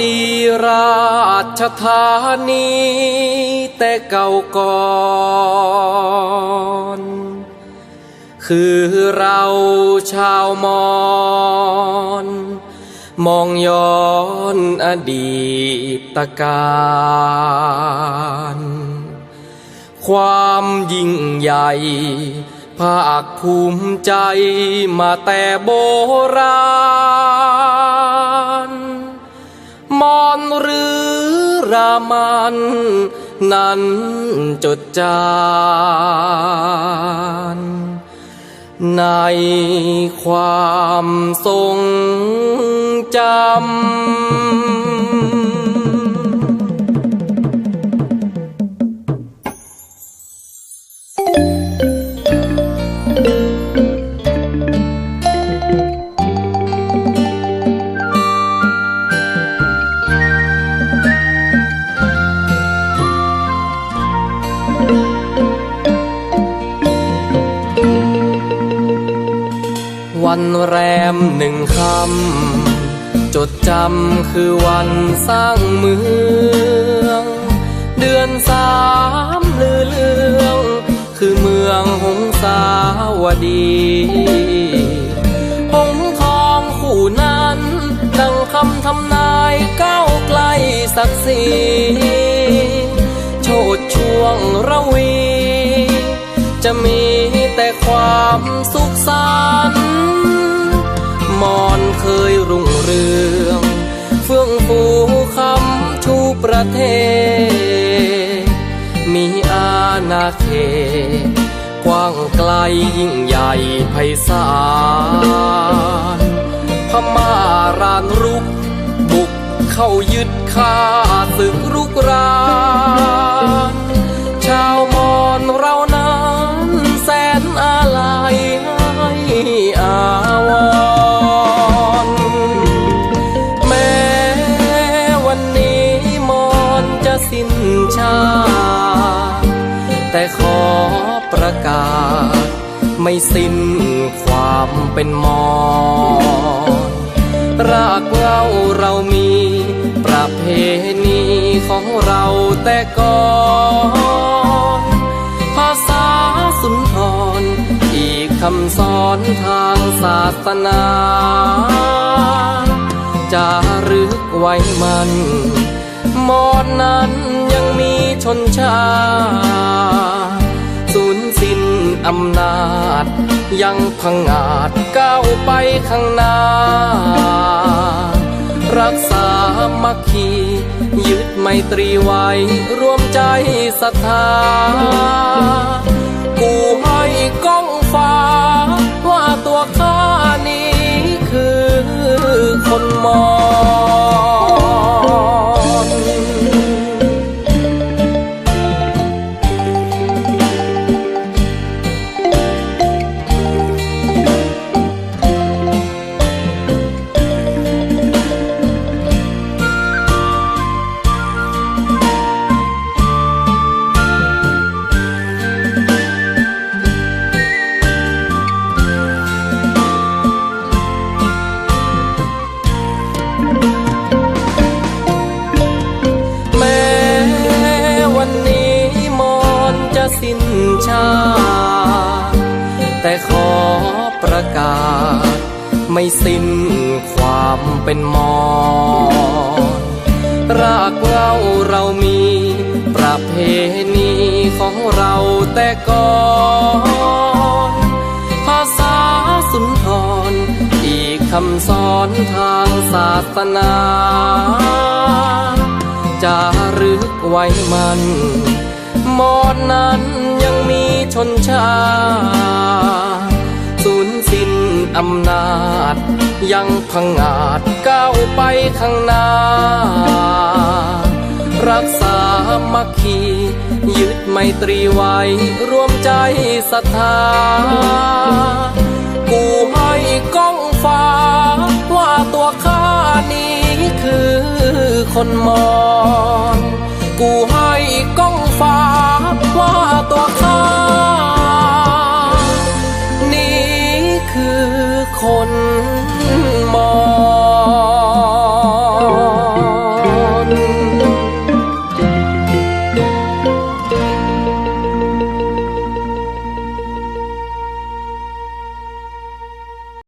ดีราชธานีแต่เก่าก่อนคือเราชาวมอญมองย้อนอดีตการความยิ่งใหญ่ภาคภูมิใจมาแต่โบราณ มัน นั้นจดจานในความทรงจำ วันแรมหนึ่งคำ จดจำคือวันสร้างเมือง เดือนสามลือเลือง คือเมืองหงสาวดีหงทองคู่นั้น ดังคำทำนายก้าวไกลศักดิ์ศรี ช่วงระวี จะมีแต่ความสุขสันต์มอนเคยรุ่งเรือง เฟื่องฟูคำชูประเทศ มีอาณาเขตกว้างไกลยิ่งใหญ่ไพศาลพม่ารานรุกบุกเข้ายึดค่าศึกรุกราน สิ้นชา แต่ขอประกาศ ไม่สิ้นความเป็นมอญรากเหงาเรามี ประเพณีของเราแต่ก่อนภาษาสุนทร อีกคำสอนทางศาสนา จะรึกไว้มัน มอนนั้นยังมีชนชาสูญสิ้นอำนาจ ยังพังอาจก้าวไปข้างหน้า รักษามัคคียึดไมตรีไว้รวมใจศรัทธากูให้ก้องฟ้า ว่าตัวข้านี้คือคนมอญ ชา แต่ขอประกาศ ไม่สิ้นความเป็นมอนรากเงาเรามี ประเพณีของเราแต่ก่อนภาษาสุนทร อีกคำสอนทางศาสนาจะรึกไว้มัน มอนนั้น นชาสูญสิ้นอำนาจ ยังพังอาจก้าวไปข้างหน้า รักษามัคคียึดไมตรีไว้รวมใจศรัทธากูให้ก้องฟ้า ว่าตัวข้านี้คือคนมอญกูให้ก้องฟ้า คน